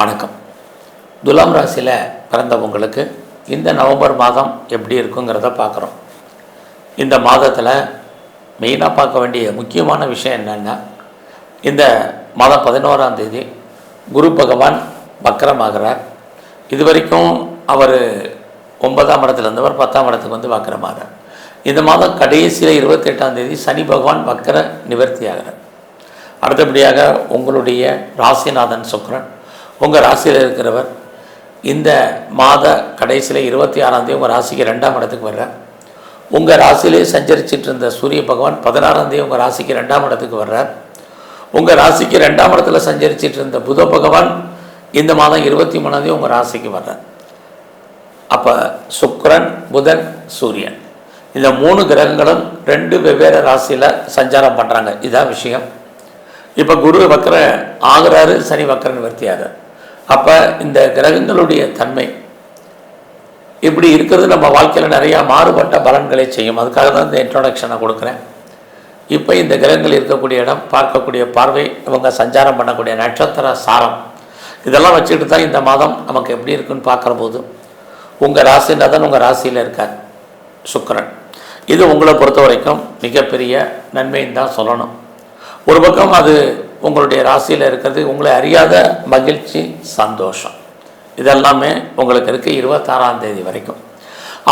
வணக்கம். துலாம் ராசியில் பிறந்தவங்களுக்கு இந்த நவம்பர் மாதம் எப்படி இருக்குங்கிறத பார்க்குறோம். இந்த மாதத்தில் மெயினாக பார்க்க வேண்டிய முக்கியமான விஷயம் என்னென்னா இந்த மாதம் பதினோராம் தேதி குரு பகவான் வக்கரமாகிறார். இது வரைக்கும் அவர் ஒன்பதாம் இடத்துல அவர் பத்தாம் இடத்துக்கு வந்து வக்கரமாகிறார். இந்த மாதம் கடைசியில் இருபத்தெட்டாம் தேதி சனி பகவான் வக்கர நிவர்த்தி ஆகிறார் அடுத்தபடியாக உங்களுடைய ராசிநாதன் சுக்கரன். உங்கள் ராசியில் இருக்கிறவர் இந்த மாத கடைசியில் இருபத்தி ஆறாம் தேதி உங்கள் ராசிக்கு ரெண்டாம் இடத்துக்கு வர்றார். உங்கள் ராசியிலே சஞ்சரிச்சிட்டு இருந்த சூரிய பகவான் பதினாறாம் தேதி உங்கள் ராசிக்கு ரெண்டாம் இடத்துக்கு வர்றார். உங்கள் ராசிக்கு ரெண்டாம் இடத்துல சஞ்சரிச்சிட்டு இருந்த புத பகவான் இந்த மாதம் இருபத்தி மூணாம் தேதி உங்கள் ராசிக்கு வர்றார். அப்போ சுக்கரன் புதன் சூரியன். இந்த மூணு கிரகங்களும் ரெண்டு வெவ்வேறு ராசியில் சஞ்சாரம் பண்ணுறாங்க இதான் விஷயம். இப்போ குரு வக்கர ஆகிறாரு சனி வக்கர நிவர்த்தி ஆகிறார் அப்போ இந்த கிரகங்களுடைய தன்மை இப்படி இருக்கிறது நம்ம வாழ்க்கையில் நிறையா மாறுபட்ட பலன்களை செய்யும். அதுக்காக தான் இந்த இன்ட்ரோடக்ஷனை கொடுக்குறேன். இப்போ இந்த கிரகங்கள் இருக்கக்கூடிய இடம் பார்க்கக்கூடிய பார்வை இவங்க சஞ்சாரம் பண்ணக்கூடிய நட்சத்திர சாரம் இதெல்லாம் வச்சுக்கிட்டு தான் இந்த மாதம் நமக்கு எப்படி இருக்குன்னு பார்க்குற போது உங்கள் ராசின்றதான் உங்கள் ராசியில் இருக்கார் சுக்கிரன். இது உங்களை பொறுத்த வரைக்கும் மிகப்பெரிய நன்மைன்னு தான் சொல்லணும். ஒரு பக்கம் அது உங்களுடைய ராசியில் இருக்கிறது உங்களை அறியாத மகிழ்ச்சி சந்தோஷம். இதெல்லாமே உங்களுக்கு இருக்குது இருபத்தாறாம் தேதி வரைக்கும்.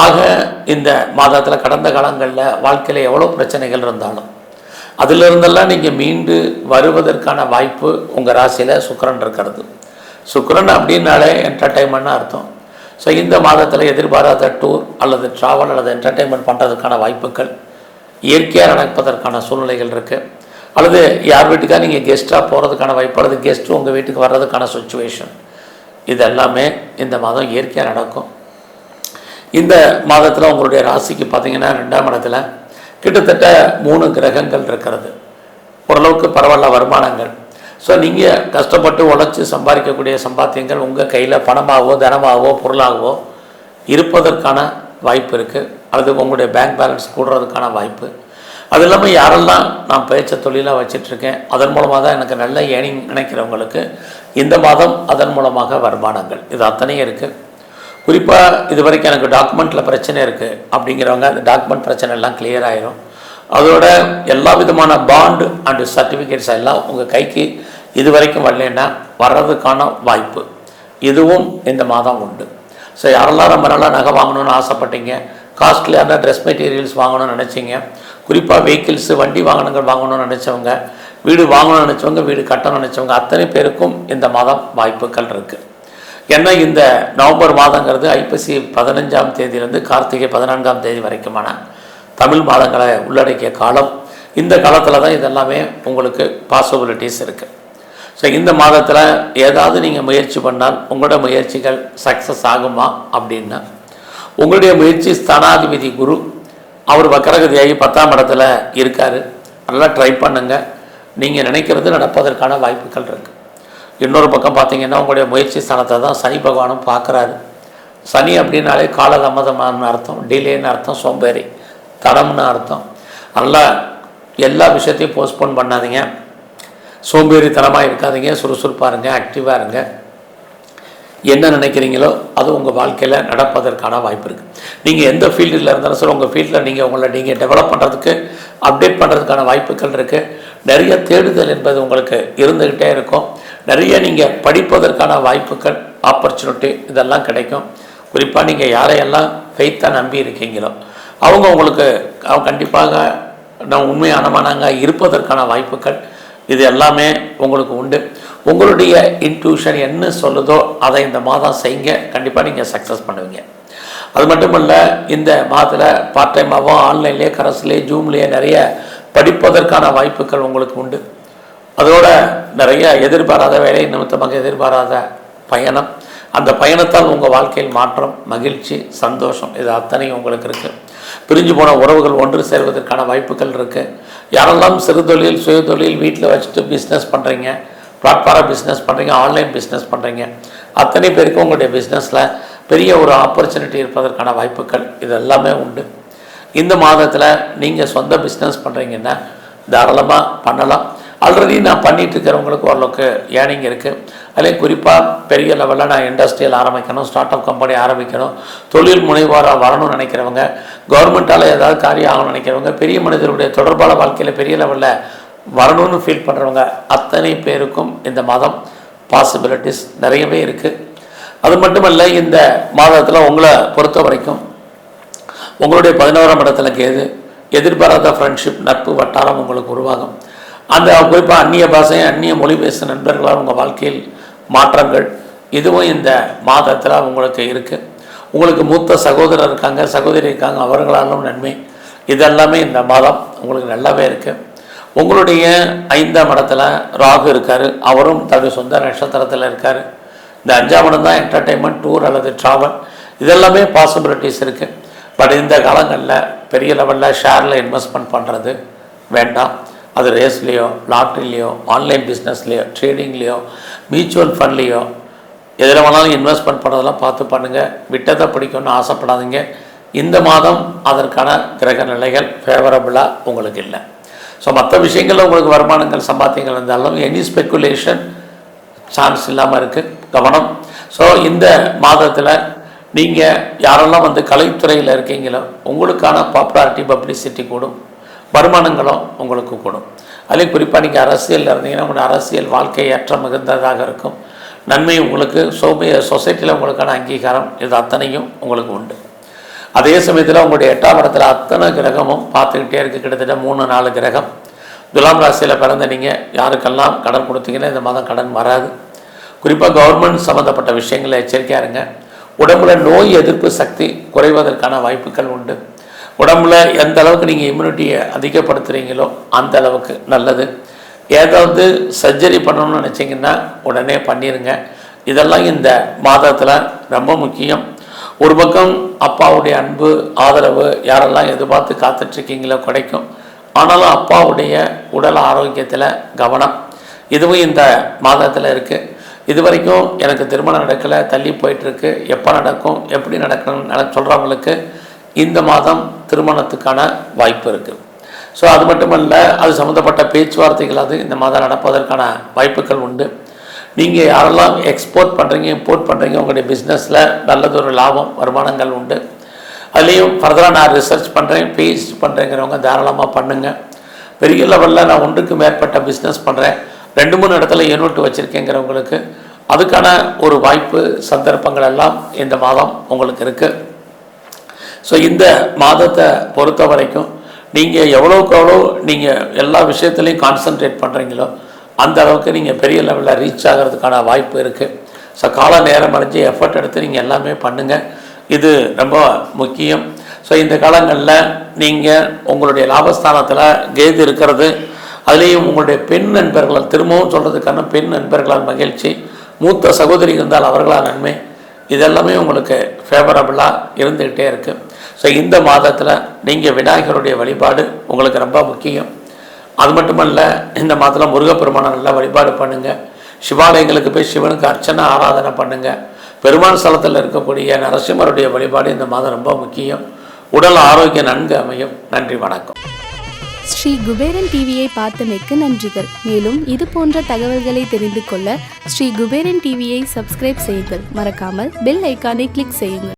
ஆக இந்த மாதத்தில் கடந்த காலங்களில் வாழ்க்கையில் எவ்வளோ பிரச்சனைகள் இருந்தாலும் அதிலிருந்தெல்லாம் நீங்கள் மீண்டு வருவதற்கான வாய்ப்பு உங்கள் ராசியில் சுக்கரன் இருக்கிறது. சுக்கரன் அப்படின்னாலே என்டர்டைன்மெண்ட்னு அர்த்தம். ஸோ இந்த மாதத்தில் எதிர்பாராத டூர் அல்லது ட்ராவல் அல்லது என்டர்டைன்மெண்ட் பண்ணுறதுக்கான வாய்ப்புகள் இயற்கையாக நடப்பதற்கான சூழ்நிலைகள் இருக்குது அல்லது யார் வீட்டுக்காக நீங்கள் கெஸ்ட்டாக போகிறதுக்கான வாய்ப்பு அல்லது கெஸ்ட்டு உங்கள் வீட்டுக்கு வர்றதுக்கான சுச்சுவேஷன் இது எல்லாமே இந்த மாதம் இயற்கையாக நடக்கும். இந்த மாதத்தில் உங்களுடைய ராசிக்கு பார்த்தீங்கன்னா ரெண்டாம் இடத்துல கிட்டத்தட்ட மூணு கிரகங்கள் இருக்கிறது. ஓரளவுக்கு பரவாயில்ல வருமானங்கள். ஸோ நீங்கள் கஷ்டப்பட்டு உழைச்சி சம்பாதிக்கக்கூடிய சம்பாத்தியங்கள் உங்கள் கையில் பணமாகவோ தனமாகவோ பொருளாகவோ இருப்பதற்கான வாய்ப்பு இருக்குது அல்லது உங்களுடைய பேங்க் பேலன்ஸ் கூடுறதுக்கான வாய்ப்பு. அது இல்லாமல் யாரெல்லாம் நான் பேச்ச தொழிலாக வச்சிட்ருக்கேன் அதன் மூலமாக தான் எனக்கு நல்ல ஏர்னிங் நினைக்கிறவங்களுக்கு இந்த மாதம் அதன் மூலமாக வருமானங்கள். இது அத்தனையும் இருக்குது குறிப்பாக இது வரைக்கும் எனக்கு டாக்குமெண்ட்டில் பிரச்சனை இருக்குது அப்படிங்கிறவங்க அந்த டாக்குமெண்ட் பிரச்சனை எல்லாம் கிளியர் ஆயிரும். அதோட எல்லா விதமான பாண்டு அண்டு சர்டிஃபிகேட்ஸ் எல்லாம் உங்கள் கைக்கு இது வரைக்கும் வரலன்னா வர்றதுக்கான வாய்ப்பு. இதுவும் இந்த மாதம் உண்டு. ஸோ யாரெல்லாம் ரொம்ப நல்லா நகை வாங்கணும்னு ஆசைப்பட்டீங்க காஸ்ட்லியான ட்ரெஸ் மெட்டீரியல்ஸ் வாங்கணும்னு நினச்சிங்க குறிப்பாக வெஹிக்கிள்ஸு வண்டி வாகனங்கள் வாங்கணும்னு நினச்சவங்க வீடு வாங்கணும்னு நினச்சவங்க வீடு கட்டணும்னு நினச்சவங்க அத்தனை பேருக்கும் இந்த மாதம் வாய்ப்புகள் இருக்குது ஏன்னா இந்த நவம்பர் மாதங்கிறது ஐப்பசி பதினஞ்சாம் தேதியிலேருந்து கார்த்திகை பதினான்காம் தேதி வரைக்குமான தமிழ் மாதங்களை உள்ளடக்கிய காலம். இந்த காலத்தில் தான் இதெல்லாமே உங்களுக்கு பாசிபிலிட்டிஸ் இருக்குது ஸோ இந்த மாதத்தில் ஏதாவது நீங்கள் முயற்சி பண்ணால் உங்களோட முயற்சிகள் சக்ஸஸ் ஆகுமா அப்படின்னா உங்களுடைய முயற்சி ஸ்தானாதிபதி குரு அவர் வக்கரகதியாகி பத்தாம் இடத்துல இருக்கார். நல்லா ட்ரை பண்ணுங்க. நீங்கள் நினைக்கிறது நடப்பதற்கான வாய்ப்புகள் இருக்குது இன்னொரு பக்கம் பார்த்தீங்கன்னா உங்களுடைய முயற்சி ஸ்தானத்தை தான் சனி பகவானும் பார்க்குறாரு சனி அப்படின்னாலே காலதாமதமான அர்த்தம் டிலேன்னு அர்த்தம் சோம்பேறி தடம்னு அர்த்தம். நல்லா எல்லா விஷயத்தையும் போஸ்ட்போன் பண்ணாதீங்க. சோம்பேறித்தனமாக இருக்காதீங்க சுறுசுறுப்பாக இருங்க ஆக்டிவாக இருங்க. என்ன நினைக்கிறீங்களோ அது உங்கள் வாழ்க்கையில் நடப்பதற்கான வாய்ப்பு இருக்குது நீங்கள் எந்த ஃபீல்டில் இருந்தாலும் சரி உங்கள் ஃபீல்டில் நீங்கள் உங்களை நீங்கள் டெவலப் பண்ணுறதுக்கு அப்டேட் பண்ணுறதுக்கான வாய்ப்புகள் இருக்குது நிறைய தேடுதல் என்பது உங்களுக்கு இருந்துக்கிட்டே இருக்கும். நிறைய நீங்கள் படிப்பதற்கான வாய்ப்புகள் ஆப்பர்ச்சுனிட்டி இதெல்லாம் கிடைக்கும். குறிப்பாக நீங்கள் யாரையெல்லாம் ஃபெய்த்தாக நம்பி இருக்கீங்களோ அவங்க உங்களுக்கு அவங்க கண்டிப்பாக நான் உண்மையானமானாங்க இருப்பதற்கான வாய்ப்புகள் இது எல்லாமே உங்களுக்கு உண்டு. உங்களுடைய இன்ட்யூஷன் என்ன சொல்லுதோ அதை இந்த மாதம் செய்யுங்க. கண்டிப்பாக நீங்கள் சக்ஸஸ் பண்ணுவீங்க. அது மட்டும் இல்லை இந்த மாதத்தில் பார்ட் டைமாகவும் ஆன்லைன்லேயே கரஸ்லேயே ஜூம்லேயே நிறைய படிப்பதற்கான வாய்ப்புகள் உங்களுக்கு உண்டு. அதோட நிறைய எதிர்பாராத வேலை நிமித்தமாக எதிர்பாராத பயணம். அந்த பயணத்தால் உங்கள் வாழ்க்கையில் மாற்றம் மகிழ்ச்சி சந்தோஷம் இது அத்தனையும் உங்களுக்கு இருக்குது பிரிஞ்சு போன உறவுகள் ஒன்று சேர்வதற்கான வாய்ப்புகள் இருக்குது யாரெல்லாம் சிறு தொழில் சுய தொழில் வீட்டில் வச்சுட்டு பிஸ்னஸ் பண்ணுறீங்க பிளாட்ஃபாரம் பிஸ்னஸ் பண்ணுறீங்க ஆன்லைன் பிஸ்னஸ் பண்ணுறீங்க அத்தனை பேருக்கும் உங்களுடைய பிஸ்னஸில் பெரிய ஒரு ஆப்பர்ச்சுனிட்டி இருப்பதற்கான வாய்ப்புகள் இது எல்லாமே உண்டு. இந்த மாதத்தில் நீங்கள் சொந்த பிஸ்னஸ் பண்ணுறீங்கன்னா தாராளமாக பண்ணலாம். ஆல்ரெடி நான் பண்ணிட்டு இருக்கிறவங்களுக்கு ஓரளவுக்கு ஏர்னிங் இருக்குது அதிலே குறிப்பாக பெரிய லெவலில் நான் இண்டஸ்ட்ரியல் ஆரம்பிக்கணும் ஸ்டார்ட் அப் கம்பெனி ஆரம்பிக்கணும் தொழில் முனைவோராக வரணும்னு நினைக்கிறவங்க கவர்மெண்ட்டால் ஏதாவது காரியம் ஆகணும்னு நினைக்கிறவங்க பெரிய மனிதர்களுடைய தொடர்பான வாழ்க்கையில் பெரிய லெவலில் வரணும்னு ஃபீல் பண்ணுறவங்க அத்தனை பேருக்கும் இந்த மாதம் பாசிபிலிட்டிஸ் நிறையவே இருக்குது அது மட்டுமல்ல இந்த மாதத்தில் உங்களை பொறுத்த வரைக்கும் உங்களுடைய பதினோராம் இடத்துல கேது எதிர்பாராத ஃப்ரெண்ட்ஷிப் நட்பு வட்டாரம் உங்களுக்கு உருவாகும். அந்த குறிப்பாக அந்நிய பாஷை அந்நிய மொழி பேசும் நண்பர்களால் உங்கள் வாழ்க்கையில் மாற்றங்கள் இதுவும் இந்த மாதத்தில் உங்களுக்கு இருக்குது உங்களுக்கு மூத்த சகோதரர் இருக்காங்க சகோதரி இருக்காங்க அவர்களாலும் நன்மை. இதெல்லாமே இந்த மாதம் உங்களுக்கு நல்லாவே இருக்குது உங்களுடைய ஐந்தாம் இடத்துல ராகு இருக்கார் அவரும் தன்னுடைய சொந்த நட்சத்திரத்தில் இருக்கார். இந்த அஞ்சாம் இடம் தான் என்டர்டெயின்மெண்ட் டூர் அல்லது ட்ராவல் இதெல்லாமே பாசிபிலிட்டிஸ் இருக்குது பட் இந்த காலங்களில் பெரிய லெவலில் ஷேரில் இன்வெஸ்ட்மெண்ட் பண்ணுறது வேண்டாம். அது ரேஸ்லேயோ லாட்ரிலேயோ ஆன்லைன் பிஸ்னஸ்லேயோ ட்ரேடிங்லேயோ மியூச்சுவல் ஃபண்ட்லேயோ எதில் வேணாலும் இன்வெஸ்ட்மெண்ட் பண்ணுறதெல்லாம் பார்த்து பண்ணுங்கள் விட்டதை பிடிக்கும்னு ஆசைப்படாதீங்க. இந்த மாதம் அதற்கான கிரக நிலைகள் ஃபேவரபுளாக உங்களுக்கு இல்லை. ஸோ மற்ற விஷயங்களில் உங்களுக்கு வருமானங்கள் சம்பாத்தியங்கள் இருந்தாலும் எனி ஸ்பெக்குலேஷன் சான்ஸ் இல்லாமல் இருக்குது கவனம். ஸோ இந்த மாதத்தில் நீங்கள் யாரெல்லாம் வந்து கலைத்துறையில் இருக்கீங்களோ உங்களுக்கான பாப்புலாரிட்டி பப்ளிசிட்டி கூடும். வருமானங்களும் உங்களுக்கு கூடும். அதே குறிப்பாக நீங்கள் அரசியலில் இருந்தீங்கன்னா உங்களுடைய அரசியல் வாழ்க்கை ஏற்ற மிகுந்ததாக இருக்கும். நன்மை உங்களுக்கு சோபிய சொசைட்டியில் உங்களுக்கான அங்கீகாரம் இது அத்தனையும் உங்களுக்கு உண்டு. அதே சமயத்தில் உங்களுடைய எட்டாம் இடத்துல அத்தனை கிரகமும் பார்த்துக்கிட்டே இருக்குது கிட்டத்தட்ட மூணு நாலு கிரகம். துலாம் ராசியில் பிறந்த நீங்கள் யாருக்கெல்லாம் கடன் கொடுத்தீங்கன்னா இந்த மாதம் கடன் வராது. குறிப்பாக கவர்மெண்ட் சம்மந்தப்பட்ட விஷயங்களில் எச்சரிக்கையாக இருங்க. உடம்புல நோய் எதிர்ப்பு சக்தி குறைவதற்கான வாய்ப்புகள் உண்டு. உடம்புல எந்த அளவுக்கு நீங்கள் இம்யூனிட்டியை அதிகப்படுத்துகிறீங்களோ அந்த அளவுக்கு நல்லது. ஏதாவது சர்ஜரி பண்ணணும்னு நினச்சிங்கன்னா உடனே பண்ணிடுங்க இதெல்லாம் இந்த மாதத்தில் ரொம்ப முக்கியம். ஒரு பக்கம் அப்பாவுடைய அன்பு ஆதரவு யாரெல்லாம் எதிர்பார்த்து காத்துட்ருக்கீங்களோ கிடைக்கும். ஆனாலும் அப்பாவுடைய உடல் ஆரோக்கியத்தில் கவனம். இதுவும் இந்த மாதத்தில் இருக்குது இது வரைக்கும் எனக்கு திருமணம் நடக்கலை தள்ளி போயிட்டுருக்கு எப்போ நடக்கும் எப்படி நடக்கணும் நட சொல்கிறவங்களுக்கு இந்த மாதம் திருமணத்துக்கான வாய்ப்பு இருக்குது ஸோ அது மட்டுமல்ல அது சம்மந்தப்பட்ட பேச்சுவார்த்தைகள் அது இந்த மாதம் நடப்பதற்கான வாய்ப்புகள் உண்டு. நீங்கள் யாரெல்லாம் எக்ஸ்போர்ட் பண்ணுறீங்க இம்போர்ட் பண்ணுறீங்க உங்களுடைய பிஸ்னஸில் நல்லதொரு லாபம் வருமானங்கள் உண்டு. அதுலேயும் ஃபர்தராக நான் ரிசர்ச் பண்ணுறேன் பிஹெச்டி பண்ணுறேங்கிறவங்க தாராளமாக பண்ணுங்கள் பெரிய லெவலில் நான் ஒன்றுக்கு மேற்பட்ட பிஸ்னஸ் பண்ணுறேன் ரெண்டு மூணு இடத்துல யூனிட் வச்சுருக்கேங்கிறவங்களுக்கு அதுக்கான ஒரு வாய்ப்பு சந்தர்ப்பங்கள் எல்லாம் இந்த மாதம் உங்களுக்கு இருக்குது ஸோ இந்த மாதத்தை பொறுத்த வரைக்கும் நீங்கள் எவ்வளோக்கு எவ்வளோ நீங்கள் எல்லா விஷயத்துலையும் கான்சன்ட்ரேட் பண்ணுறீங்களோ அந்த அளவுக்கு நீங்கள் பெரிய லெவலில் ரீச் ஆகிறதுக்கான வாய்ப்பு இருக்குது ஸோ கால நேரம் அடைஞ்சு எஃபர்ட் எடுத்து நீங்கள் எல்லாமே பண்ணுங்கள் இது ரொம்ப முக்கியம். ஸோ இந்த காலங்களில் நீங்கள் உங்களுடைய லாபஸ்தானத்தில் கேது இருக்கிறது. அதுலேயும் உங்களுடைய பெண் நண்பர்களால் திரும்பவும் சொல்கிறதுக்கான பெண் நண்பர்களால் மகிழ்ச்சி. மூத்த சகோதரி இருந்தால் அவர்களால் நன்மை. இதெல்லாமே உங்களுக்கு ஃபேவரபுளாக இருந்துக்கிட்டே இருக்குது ஸோ இந்த மாதத்தில் நீங்கள் விநாயகருடைய வழிபாடு உங்களுக்கு ரொம்ப முக்கியம். அது மட்டுமல்ல இந்த மாதத்தில் முருகப்பெருமானை நல்லா வழிபாடு பண்ணுங்கள் சிவாலயங்களுக்கு போய் சிவனுக்கு அர்ச்சனை ஆராதனை பண்ணுங்கள் பெருமாள் ஸ்தலத்தில் இருக்கக்கூடிய நரசிம்மருடைய வழிபாடு இந்த மாதம் ரொம்ப முக்கியம். உடல் ஆரோக்கியம் நன்கு அமையும். நன்றி வணக்கம். ஸ்ரீ குபேரன் டிவியை பார்த்தமைக்கு நன்றிகள். மேலும் இது போன்ற தகவல்களை தெரிந்து கொள்ள ஸ்ரீ குபேரன் டிவியை சப்ஸ்கிரைப் செய்யுங்கள். மறக்காமல் பெல் ஐக்கானை கிளிக் செய்யுங்கள்.